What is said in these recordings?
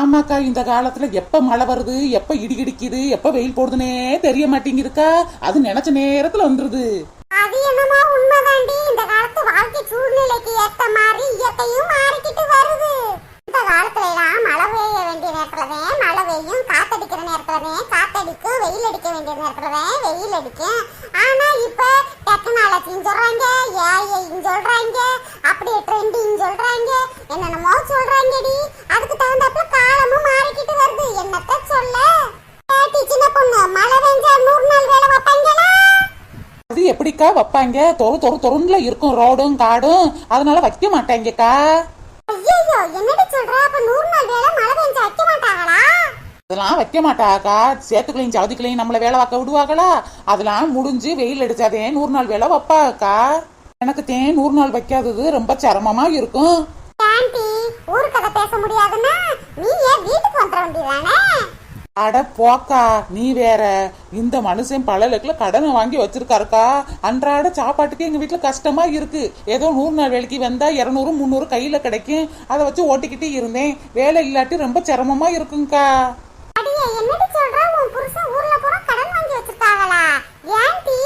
ஆமாக்கா இந்த காலத்துல எப்ப மழை வருது எப்ப இடி இடிக்குது எப்ப வெயில் போடுதுன்னே தெரிய மாட்டேங்குதுக்கா. அது நினைச்ச நேரத்துல வந்துருது. அது என்னமோ உண்மைதாண்டி. இந்த காலத்து வாழ்க்கை சூழ்நிலைக்கு ஏத்த மாதிரி இயற்கையும் மாறிக்கிட்டு வருது. இந்த காலத்துல எல்லாம் மழை பெய்ய வேண்டிய நேரத்துலவே மழை பெய்யும். காத்தடிக்கிற நேரத்துலவே காத்தடிக்கும். வெயில் அடிக்க வேண்டிய நேரத்துலவே வெயில் அடிக்கும். ஆனா இப்ப டெக்னாலஜின்னு சொல்றாங்க ஏஐன்னு சொல்றாங்க அப்படியே ட்ரெண்டிங் சொல்றாங்க என்னென்னமோ சொல்றாங்கடி அதுக்கு தகுந்தாப்புல காலமும் மாறிக்கிட்டு வருது என்னத்த சொல்ல ஏட்டி சின்ன பொண்ணு மழை பெஞ்சா நூறு நாள் வேலை வைப்பாங்களா எப்படிக்கா வைப்பாங்க. தொறு தொறு தொறுன்ல இருக்கும் ரோடும் காடும். அதனால வைக்க மாட்டாங்கக்கா. ஐயோ என்னடி சொல்ற? அப்ப நூறு நாள் வேலை மழை பெஞ்சா வைக்க மாட்டாங்களா? அதெல்லாம் வைக்க மாட்டாக்கா. சேத்துக்களையும் சவுதிக்களையும் நம்மள வேலை பார்க்க விடுவாங்களா? அதெல்லாம் முடிஞ்சு வெயில் அடிச்சாதே நூறு நாள் வேலை வைப்பாக்கா. எனக்கு தேன் நூறு நாள் வைக்காதது ரொம்ப சிரமமா இருக்கும். பேச முடியாதுன்னா நீ ஏன் வீட்டுக்கு வந்துட வேண்டியதானே அட போக்கா நீ வேற. இந்த மனுஷன் பல பழலுக்குல கடனை வாங்கி வச்சிருக்காருக்கா. அன்றாட சாப்பாட்டுக்கு எங்க வீட்டுல கஷ்டமா இருக்கு. ஏதோ நூறு நாள் வேலைக்கு வந்தா இருநூறு முந்நூறு கையில கிடைக்கும். அதை வச்சு ஓட்டிக்கிட்டு இருந்தேன். வேலை இல்லாட்டி ரொம்ப சிரமமா இருக்குங்கக்கா அடியே என்னடி சொல்ற? உன் புருஷன் ஊர்ல பூரா கடன் வாங்கி வச்சிருக்காங்களா? ஏன்டி?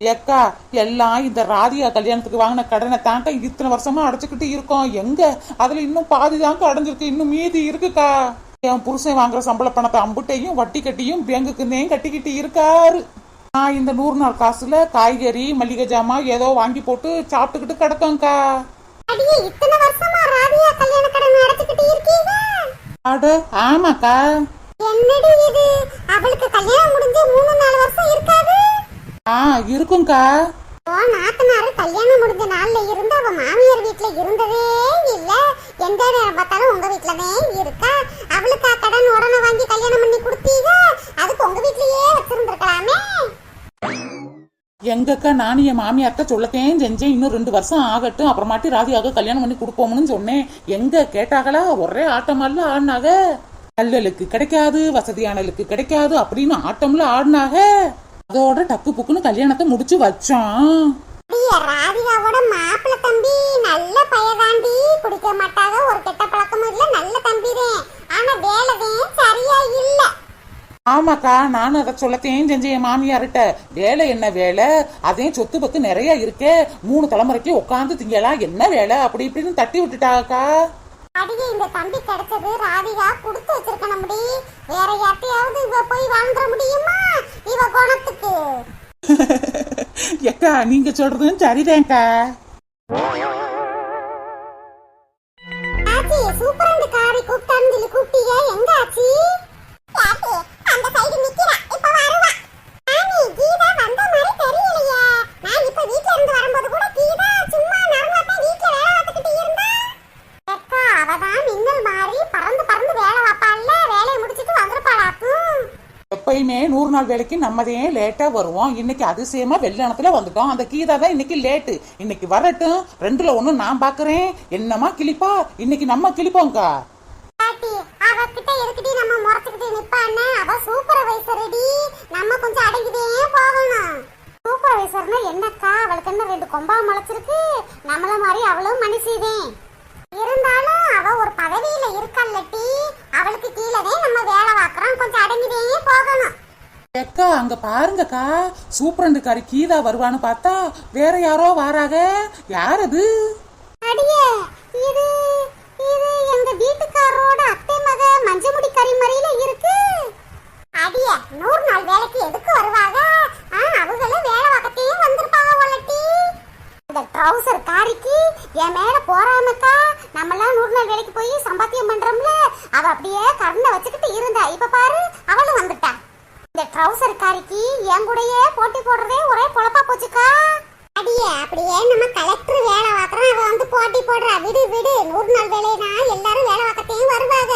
ஏக்கா எல்லாம் இந்த ராதியா கல்யாணத்துக்கு வாங்கின கடனை தாங்க இத்தனை வருஷமா அடைச்சுக்கிட்டு இருக்கோம். எங்க? அதுல இன்னும் பாதி தாங்க அடைஞ்சிருக்கு. இன்னும் மீதி இருக்குக்கா. என் புருஷன் வாங்குற சம்பள பணத்தை அம்புட்டையும் வட்டி கட்டியும் பேங்குக்குன்னே கட்டிக்கிட்டு இருக்காரு. நான் இந்த நூறு நாள் காசுல காய்கறி மளிகை ஜாமான் ஏதோ வாங்கி போட்டு சாப்பிட்டுக்கிட்டு கிடக்கோங்க்கா அட ஆமாக்கா. என்னடி இது? அவளுக்கு கல்யாணம் முடிஞ்சு மூணு நாலு வருஷம் இருக்காது. ஆ இருக்கும்க்கா. ஓ நாத்தனாரு கல்யாணம் முடிஞ்ச நாள்ல இருந்து அவ மாமியார் வீட்ல இருந்ததே இல்ல. எந்த நேரம் பார்த்தாலும் உங்க வீட்லதான் இருக்கா? அவளுக்கு கடன் உடனே வாங்கி கல்யாணம் பண்ணி கொடுத்தீங்க? அதுக்கு உங்க வீட்லயே வச்சிருந்திருக்கலாமே. எங்கக்கா நானும் என் மாமியார்ட்ட சொல்லத்தேன் செஞ்சேன். இன்னும் ரெண்டு வருஷம் ஆகட்டும். அப்புறமாட்டி ராதியாக கல்யாணம் பண்ணி கொடுப்போம்னு சொன்னேன். எங்க கேட்டாங்களா ஒரே ஆட்டமல்ல ஆடினாக. கல்லலுக்கு கிடைக்காது வசதியானலுக்கு கிடைக்காது அப்படின்னு ஆட்டம்ல ஆடினாக. அதோட டக்கு புக்குன்னு கல்யாணத்தை முடிச்சு வச்சோம் ராதிகாவோட மாப்பிள்ள தம்பி நல்ல பையதாண்டி. குடிக்க மாட்டாக ஒரு கெட்ட பழக்கமும் இல்ல நல்ல தம்பிதான் ஆனா வேலைதான் சரியா இல்ல. ஆமாக்கா நானும் அதை சொல்லத்தேன் செஞ்சேன் என் மாமியார்கிட்ட. வேலை என்ன வேலை? அதே சொத்து பத்து நிறைய இருக்கே. மூணு தலைமுறைக்கு உட்காந்து திங்கலாம் என்ன வேலை? அப்படி இப்படின்னு தட்டி விட்டுட்டாக்கா. அடியே இந்த தம்பி கிடைச்சது ராதிகா கொடுத்து வச்சிருக்கணும் முடி வேற யார்ட்டையாவது இவ போய் வாழ்ந்துட முடியுமா? இவ குணத்துக்கு எக்கா நீங்க சொல்றதும் சரிதான்க்கா. எப்பயுமே நூறு நாள் வேலைக்கு நம்மதே லேட்டா வருவோம். இன்னைக்கு அதிசயமா வெள்ளணத்துல வந்துட்டோம். அந்த கீதா தான் இன்னைக்கு லேட்டு. இன்னைக்கு வரட்டும். ரெண்டுல ஒண்ணு நான் பாக்குறேன். என்னமா கிளிப்பா? இன்னைக்கு நம்ம கிளிப்போம்க்கா. அவகிட்ட எதுக்கிட்டி நம்ம முறைச்சுக்கிட்டு நிப்பான்னு? அவ சூப்பர்வைசர்டி. நம்ம கொஞ்சம் அடங்கிட்டே போகணும். சூப்பர்வைசர்னா என்னக்கா? அவளுக்கு என்ன ரெண்டு கொம்பா முளைச்சிருக்கு? நம்மள மாதிரி அவளும் மனுஷிதேன். இருந்தாலும் அவ ஒரு பதவியில இருக்கல்லட்டி அவளுக்கு கீழவே நம்ம வேலை பார்க்கறோம். கொஞ்சம் அடங்கிட்டே போகணும். அக்கா அங்க பாருங்கக்கா. சூப்பரண்டுக்காரி கீதா வருவான்னு பார்த்தா வேற யாரோ வாராக? யார் அது? அடியே இது இது எங்க அப்படியே நம்ம கலெக்டர் வேலை பார்க்குறோம். அவ வந்து போட்டி போடுறா. விடு விடு. நூறு நாள் வேலைனா எல்லாரும் வேலை பார்க்கத்தையும் வருவாங்க.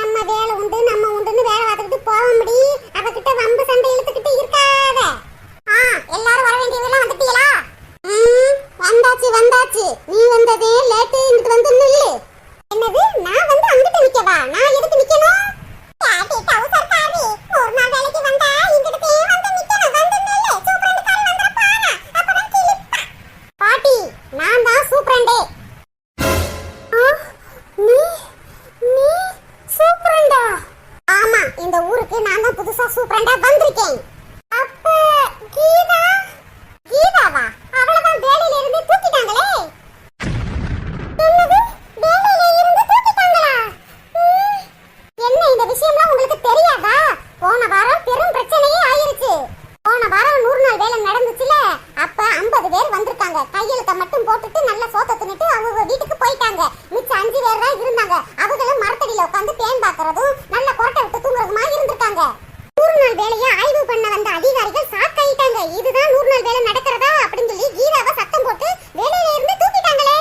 நம்ம வேலை உண்டு நம்ம உண்டுன்னு வேலை பார்த்துக்கிட்டு போக முடியும். அவகிட்ட வம்பு சண்டை இழுத்துக்கிட்டு இருக்காத. ஆ எல்லாரும் வர வேண்டிய அதிகாரிகள் சாக்காயிட்டாங்க இதுதான் நூறு நாள் வேலை நடக்கிறதா அப்படின்னு சொல்லி கீதாவை சத்தம் போட்டு வேலையில இருந்து தூக்கிட்டாங்களே.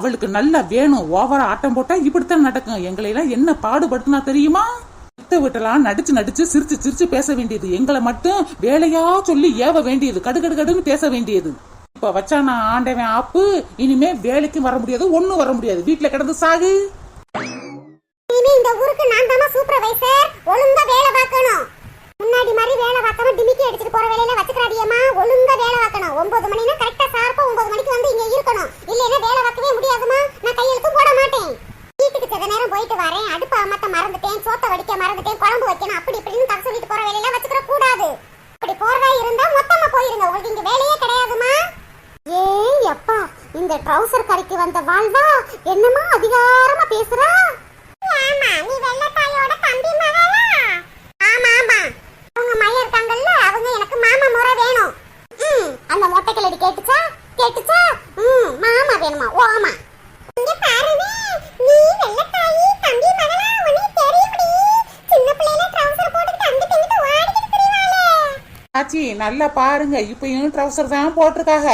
அவளுக்கு நல்லா வேணும். ஓவரா ஆட்டம் போட்டா இப்படித்தான் நடக்கும். எங்களை எல்லாம் என்ன பாடுபடுத்தினா தெரியுமா? விட்டு விட்டலாம் நடிச்சு நடிச்சு சிரிச்சு சிரிச்சு பேச வேண்டியது. எங்களை மட்டும் வேலையா சொல்லி ஏவ வேண்டியது. கடு கடு கடுன்னு பேச வேண்டியது. இப்ப வச்சா நான் ஆண்டவன் ஆப்பு. இனிமே வேலைக்கும் வர முடியாது ஒண்ணும் வர முடியாது. வீட்டுல கிடந்து சாகு. இனி இந்த ஊருக்கு நான் தாமா சூப்பர்வைசர் ஒழுங்கா வேலை பார்க்கணும். முன்னாடி மாதிரி வேலை பார்க்காம டிமிக்கி அடிச்சுட்டு போற வேலையில வச்சுக்கிறாடியம்மா ஒழுங்கா வேலை பார்க்கணும். ஒன்பது மணினா கரெக்டா சார்பா ஒன்பது மணிக்கு வந்து இங்க இருக்கணும். இல்லைன்னா வேலை பார்க்கவே முடியாதுமா நான் கையெழுத்து போட மாட்டேன். வீட்டுக்கு சில நேரம் போயிட்டு வரேன். அடுப்பு அமத்த மறந்துட்டேன். சோத்த வடிக்க மறந்துட்டேன். குழம்பு வைக்கணும். அப்படி இப்படின்னு தர சொல்லிட்டு போற வேலையில வச்சுக்கிற கூடாது. அப்படி போறதா இருந்தா மொத்தமா போயிருங்க. உங்களுக்கு இங்க வேலையே கிடையாதுமா ஏய் அப்பா இந்த ட்ரௌசர் கடைக்கு வந்த வாழ்வா? என்னமா அதிகாரமா பேசுறா? ஆச்சி நல்லா பாருங்க. இப்பயும் ட்ரௌசர் தான் போட்டிருக்காங்க.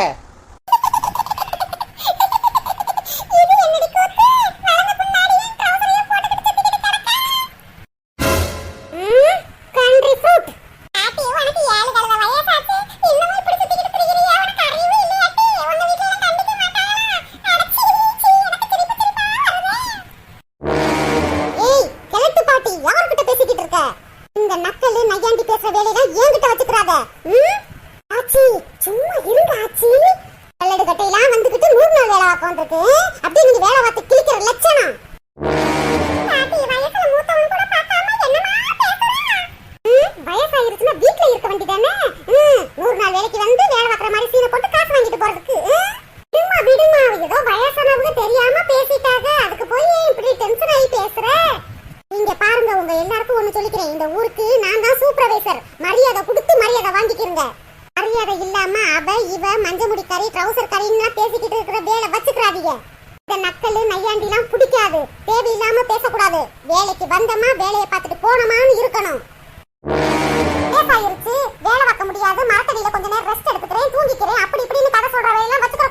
பார்த்துட்டு போனோமான்னு இருக்கணும். லேட் ஆயிருச்சு வேலை பார்க்க முடியாது மரத்தடியில கொஞ்ச நேரம் ரெஸ்ட் எடுத்துக்கிறேன் தூங்கிக்கிறேன் அப்படி இப்படின்னு கதை சொல்ற வேலையெல்லாம் வச்சு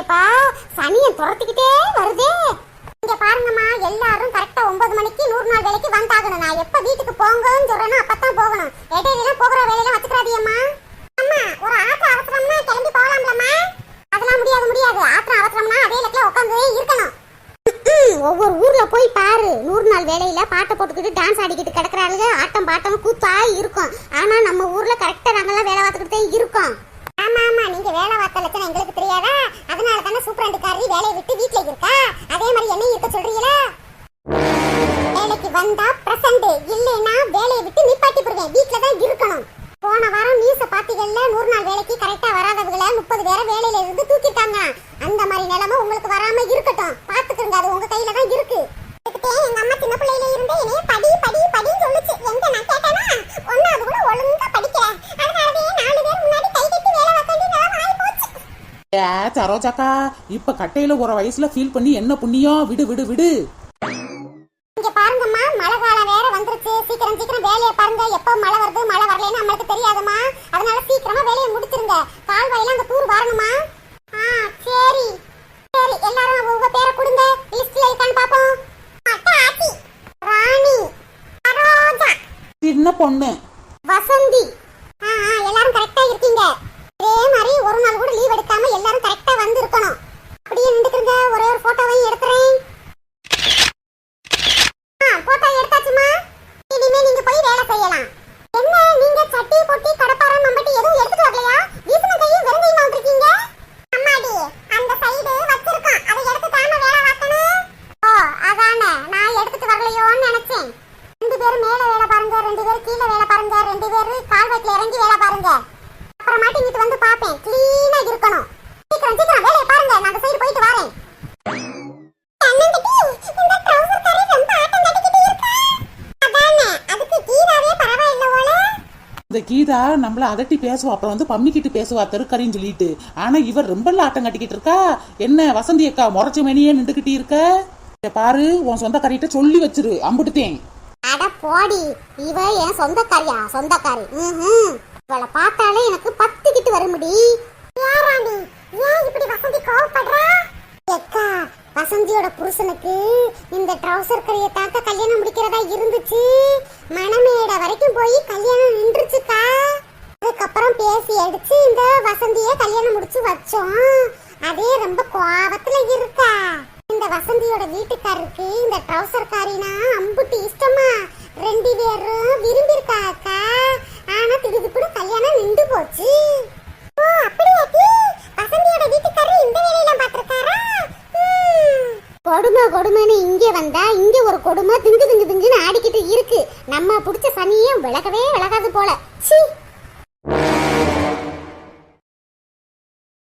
எப்ப சனியை துரத்திக்கிட்டே வருதே. இங்க பாருங்கம்மா எல்லாரும் கரெக்டா ஒன்பது மணிக்கு நூறு நாள் வேலைக்கு வந்தாகணும். நான் எப்ப வீட்டுக்கு போங்கன்னு சொல்றேனோ அப்பதான் போகணும். இடையில போகிற வேலையெல்லாம் வச்சுக்கிறாதியம்மா அம்மா ஒரு ஆத்திர அவசரம்னா கிளம்பி போகலாம்லம்மா. அதெல்லாம் முடியாது முடியாது. ஆத்திரம் அவசரம்னா அதே இடத்துல உட்காந்து இருக்கணும். ஒவ்வொரு ஊர்ல போய் பாரு. நூறு நாள் வேலையில பாட்டை போட்டுக்கிட்டு டான்ஸ் ஆடிக்கிட்டு கிடக்குறாளுங்க ஆட்டம் பாட்டம் கூத்தா இருக்கும். ஆனா நம்ம ஊர்ல கரெக்டா நாங்கெல்லாம் வேலை பார்த்துக்கிட்டே இருக்கோம். நீங்க வேலை பார்த்த லட்சணம் எங்களுக்கு தெரியாதா? அதனால தானே சூப்பரண்டுக்காரி வேலையை விட்டு வீட்டுல இருக்கா? அதே மாதிரி என்ன இருக்க சொல்றீங்களா? வேலைக்கு வந்தா பிரசண்ட் இல்லைன்னா வேலையை விட்டு நிப்பாட்டி போடுவேன் வீட்டுல தான் இருக்கணும். போன வாரம் நியூஸ பாத்தீங்கல்ல நூறு நாள் வேலைக்கு கரெக்டா வராதவங்கள முப்பது பேரை வேலையில இருந்து தூக்கிட்டாங்க அந்த மாதிரி நிலைமை உங்களுக்கு வராம இருக்கட்டும். பாத்துக்கங்க அது உங்க கையில தான் இருக்கு. ஏ சரோஜாக்கா இப்ப கட்டையில ஒரு வயசுல ஃபீல் பண்ணி என்ன புண்ணியம் விடு விடு விடு. இங்க பாருங்கம்மா மழை காலம் வேற வந்துருச்சு. சீக்கிரம் சீக்கிரம் வேலையை பாருங்க. எப்போ மழை வருது மழை வரலைன்னு நம்மளுக்கு தெரியாதுமா அதனால சீக்கிரமா வேலையை முடிச்சிருங்க. கால்வாயில அங்க தூர் வரணுமா ஆ சரி. சரி எல்லாரும் உங்க பேரை கொடுங்க. லிஸ்ட்ல இருக்கான்னு பாப்போம். ராணி. சரோஜா. சின்ன பொண்ணு. வசந்தி. ஆ, எல்லாரும் கரெக்டா இருக்கீங்க. அதே மாதிரி ஒரு நாள் கூட லீவ் எடுக்காம எல்லாரும் கரெக்டா வந்து இருக்கணும் அப்படியே நின்றுக்கிறங்க ஒரே ஒரு போட்டோவையும் எடுக்கிறேன் போட்டோ எடுத்தாச்சுமா? இனிமே நீங்க போய் வேலை செய்யலாம். என்ன நீங்க சட்டி பொட்டி கடை மம்பட்டி எதுவும் எடுத்துட்டு வரலையா வீசுன கையும் வெறுங்கையுமா வந்திருக்கீங்க அம்மாடி அந்த சைடு வச்சிருக்கோம் அதை எடுத்து தாம வேலை பார்க்கணும் ஓ அதானே நான் எடுத்துட்டு வரலையோன்னு நினைச்சேன் ரெண்டு பேரும் மேல வேலை பாருங்க ரெண்டு பேரும் கீழே வேலை பாருங்க ரெண்டு பேரும் கால்வாய்க்குல இறங்கி வேலை பாருங்க அப்புறமாட்டி இங்கிட்டு வந்து பாப்பேன் கிளீனா இருக்கணும் சீக்கிரம் சீக்கிரம் வேலையை பாருங்க நான் அந்த சைடு போயிட்டு வரேன் இந்த ட்ரவுசர் கரை ரொம்ப ஆட்டம் கட்டிக்கிட்டு இருக்கா அதானே அதுக்கு கீழாவே பரவாயில்ல போல இந்த கீதா நம்மள அதட்டி பேசுவா. அப்புறம் வந்து பம்மிக்கிட்டு பேசுவா தெருக்கறின்னு சொல்லிட்டு. ஆனா இவர் ரொம்ப ஆட்டம் கட்டிக்கிட்டு இருக்கா? என்ன வசந்தி அக்கா முறைச்ச மணியே நின்றுகிட்டு இருக்க? பாரு உன் சொந்தக்காரிட்ட சொல்லி வச்சிரு அம்புட்டுத்தேன். அட போடி இவ என் சொந்தக்காரியா? சொந்தக்காரி. ம்ஹும். இவளை பார்த்தாலே எனக்கு பத்து கிட்டு வரும்படி யாராண்டி ஏன் இப்படி வசந்தி கோவப்படுறா எக்கா வசந்தியோட புருஷனுக்கு இந்த ட்ரவுசர் கரையை தாக்க கல்யாணம் முடிக்கிறதா இருந்துச்சு மணமேடை வரைக்கும் போய் கல்யாணம் நின்றுச்சுக்கா அதுக்கப்புறம் பேசி அடிச்சு இந்த வசந்திய கல்யாணம் முடிச்சு வச்சோம் அதே ரொம்ப கோவத்துல இருக்கா இந்த வசந்தியோட வீட்டுக்காரருக்கு இந்த ட்ரவுசர் காரினா அம்புட்டு இஷ்டமா. ரெண்டு பேரும் விரும்பியிருக்கா அக்கா? ஆனா திடுதுப்புடு கல்யாணம் நின்று போச்சு. ஓ அப்படியாட்டி வசந்தியோட வீட்டுக்காரர் இந்த வேலையெல்லாம் பார்த்திருக்காரா? கொடுமை கொடுமைன்னு இங்கே வந்தா இங்கே ஒரு கொடுமை திங்கு திங்கு திங்குன்னு ஆடிக்கிட்டு இருக்கு. நம்ம புடிச்ச சனியும் விலகவே விலகாது